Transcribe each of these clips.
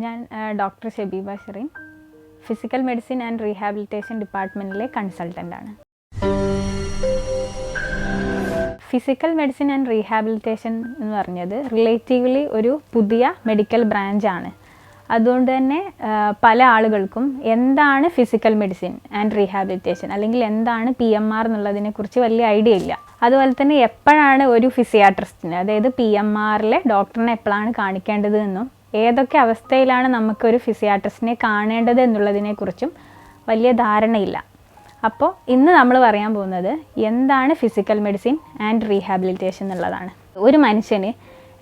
ഞാൻ doctor Shabeeba Shereen physical medicine and rehabilitation ഡിപ്പാർട്ട്മെന്റിലെ consultant ആണ്. Physical medicine and rehabilitation എന്ന് പറഞ്ഞത് റിലേറ്റീവ്ലി ഒരു പുതിയ മെഡിക്കൽ ബ്രാഞ്ചാണ് അതുകൊണ്ട് തന്നെ പല ആളുകൾക്കും എന്താണ് ഫിസിക്കൽ മെഡിസിൻ ആൻഡ് റീഹാബിലിറ്റേഷൻ അല്ലെങ്കിൽ എന്താണ് പി എം ആർ എന്നുള്ളതിനെ കുറിച്ച് വലിയ ഐഡിയ ഇല്ല. അതുപോലെ തന്നെ എപ്പോഴാണ് ഒരു ഫിസിയാട്രിസ്റ്റിന് അതായത് പി എം ആറിലെ ഡോക്ടറിനെ എപ്പോഴാണ് കാണിക്കേണ്ടത് എന്നും ഏതൊക്കെ അവസ്ഥയിലാണ് നമുക്കൊരു ഫിസിയാട്രിസ്റ്റിനെ കാണേണ്ടത് എന്നുള്ളതിനെക്കുറിച്ചും വലിയ ധാരണയില്ല. അപ്പോൾ ഇന്ന് നമ്മൾ പറയാൻ പോകുന്നത് എന്താണ് ഫിസിക്കൽ മെഡിസിൻ ആൻഡ് റീഹാബിലിറ്റേഷൻ എന്നുള്ളതാണ്. ഒരു മനുഷ്യന്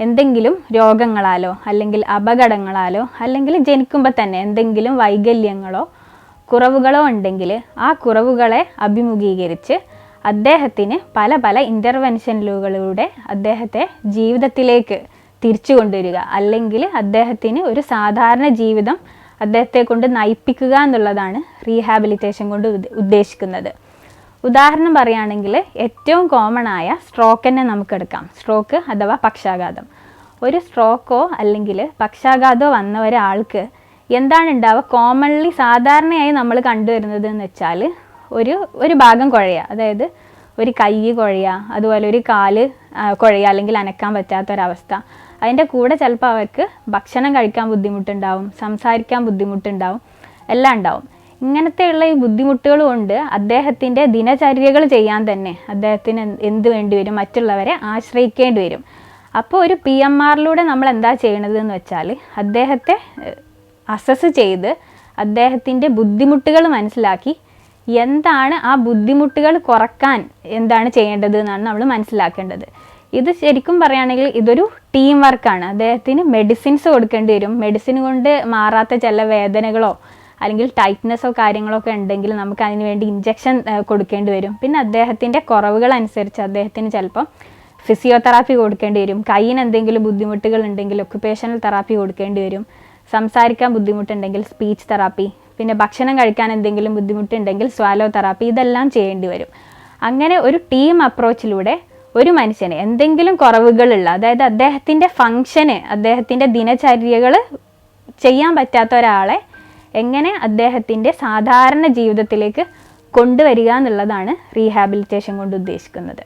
എന്തെങ്കിലും രോഗങ്ങളാലോ അല്ലെങ്കിൽ അപകടങ്ങളാലോ അല്ലെങ്കിൽ ജനിക്കുമ്പോൾ തന്നെ എന്തെങ്കിലും വൈകല്യങ്ങളോ കുറവുകളോ ഉണ്ടെങ്കിൽ ആ കുറവുകളെ അഭിമുഖീകരിച്ച് അദ്ദേഹത്തിന് പല പല ഇന്റർവെൻഷനുകളിലൂടെ അദ്ദേഹത്തെ ജീവിതത്തിലേക്ക് തിരിച്ചു കൊണ്ടുവരിക. അല്ലെങ്കിൽ അദ്ദേഹത്തിന് ഒരു സാധാരണ ജീവിതം അദ്ദേഹത്തെ കൊണ്ട് നയിപ്പിക്കുക എന്നുള്ളതാണ് റീഹാബിലിറ്റേഷൻ കൊണ്ട് ഉദ്ദേശിക്കുന്നത്. ഉദാഹരണം പറയുകയാണെങ്കിൽ ഏറ്റവും കോമൺ ആയ സ്ട്രോക്ക് തന്നെ നമുക്ക് എടുക്കാം. സ്ട്രോക്ക് അഥവാ പക്ഷാഘാതം. ഒരു സ്ട്രോക്കോ അല്ലെങ്കിൽ പക്ഷാഘാതമോ വന്ന ഒരാൾക്ക് എന്താണ് ഉണ്ടാവുക? കോമൺലി സാധാരണയായി നമ്മൾ കണ്ടുവരുന്നത് എന്ന് വെച്ചാൽ ഒരു ഒരു ഭാഗം കുഴയുക. അതായത് ഒരു കൈ കുഴയുക അതുപോലെ ഒരു കാൽ കുഴയുക അല്ലെങ്കിൽ അനക്കാൻ പറ്റാത്തൊരവസ്ഥ. അതിന്റെ കൂടെ ചിലപ്പോൾ അവർക്ക് ഭക്ഷണം കഴിക്കാൻ ബുദ്ധിമുട്ടുണ്ടാവും സംസാരിക്കാൻ ബുദ്ധിമുട്ടുണ്ടാവും എല്ലാം ഉണ്ടാവും. ഇങ്ങനത്തെയുള്ള ഈ ബുദ്ധിമുട്ടുകൾ കൊണ്ട് അദ്ദേഹത്തിന്റെ ദിനചര്യകൾ ചെയ്യാൻ തന്നെ അദ്ദേഹത്തിന് എന്ത് വേണ്ടി വരും? മറ്റുള്ളവരെ ആശ്രയിക്കേണ്ടി വരും. അപ്പോൾ ഒരു പി എം ആറിലൂടെ നമ്മൾ എന്താ ചെയ്യണത് എന്ന് വെച്ചാൽ അദ്ദേഹത്തെ അസസ് ചെയ്ത് അദ്ദേഹത്തിന്റെ ബുദ്ധിമുട്ടുകൾ മനസ്സിലാക്കി എന്താണ് ആ ബുദ്ധിമുട്ടുകൾ കുറയ്ക്കാൻ എന്താണ് ചെയ്യേണ്ടത് എന്നാണ് നമ്മൾ മനസ്സിലാക്കേണ്ടത്. ഇത് ശരിക്കും പറയുകയാണെങ്കിൽ ഇതൊരു ടീം വർക്കാണ് അദ്ദേഹത്തിന് മെഡിസിൻസ് കൊടുക്കേണ്ടി വരും. മെഡിസിൻ കൊണ്ട് മാറാത്ത ചില വേദനകളോ അല്ലെങ്കിൽ ടൈറ്റ്നെസ്സോ കാര്യങ്ങളോ ഒക്കെ ഉണ്ടെങ്കിൽ നമുക്ക് അതിന് വേണ്ടി ഇഞ്ചക്ഷൻ കൊടുക്കേണ്ടി വരും. പിന്നെ അദ്ദേഹത്തിന്റെ കുറവുകൾ അനുസരിച്ച് അദ്ദേഹത്തിന് ചിലപ്പം ഫിസിയോതെറാപ്പി കൊടുക്കേണ്ടി വരും. കയ്യിന് എന്തെങ്കിലും ബുദ്ധിമുട്ടുകൾ ഉണ്ടെങ്കിൽ ഒക്കുപേഷണൽ തെറാപ്പി കൊടുക്കേണ്ടി വരും. സംസാരിക്കാൻ ബുദ്ധിമുട്ടുണ്ടെങ്കിൽ സ്പീച്ച് തെറാപ്പി പിന്നെ ഭക്ഷണം കഴിക്കാൻ എന്തെങ്കിലും ബുദ്ധിമുട്ടുണ്ടെങ്കിൽ സ്വാലോ തെറാപ്പി ഇതെല്ലാം ചെയ്യേണ്ടി വരും. അങ്ങനെ ഒരു ടീം അപ്രോച്ചിലൂടെ ഒരു മനുഷ്യന് എന്തെങ്കിലും കുറവുകളുള്ള അതായത് അദ്ദേഹത്തിന്റെ ഫങ്ഷന് അദ്ദേഹത്തിന്റെ ദിനചര്യകൾ ചെയ്യാൻ പറ്റാത്ത ഒരാളെ എങ്ങനെ അദ്ദേഹത്തിന്റെ സാധാരണ ജീവിതത്തിലേക്ക് കൊണ്ടുവരിക എന്നുള്ളതാണ് റീഹാബിലിറ്റേഷൻ കൊണ്ട് ഉദ്ദേശിക്കുന്നത്.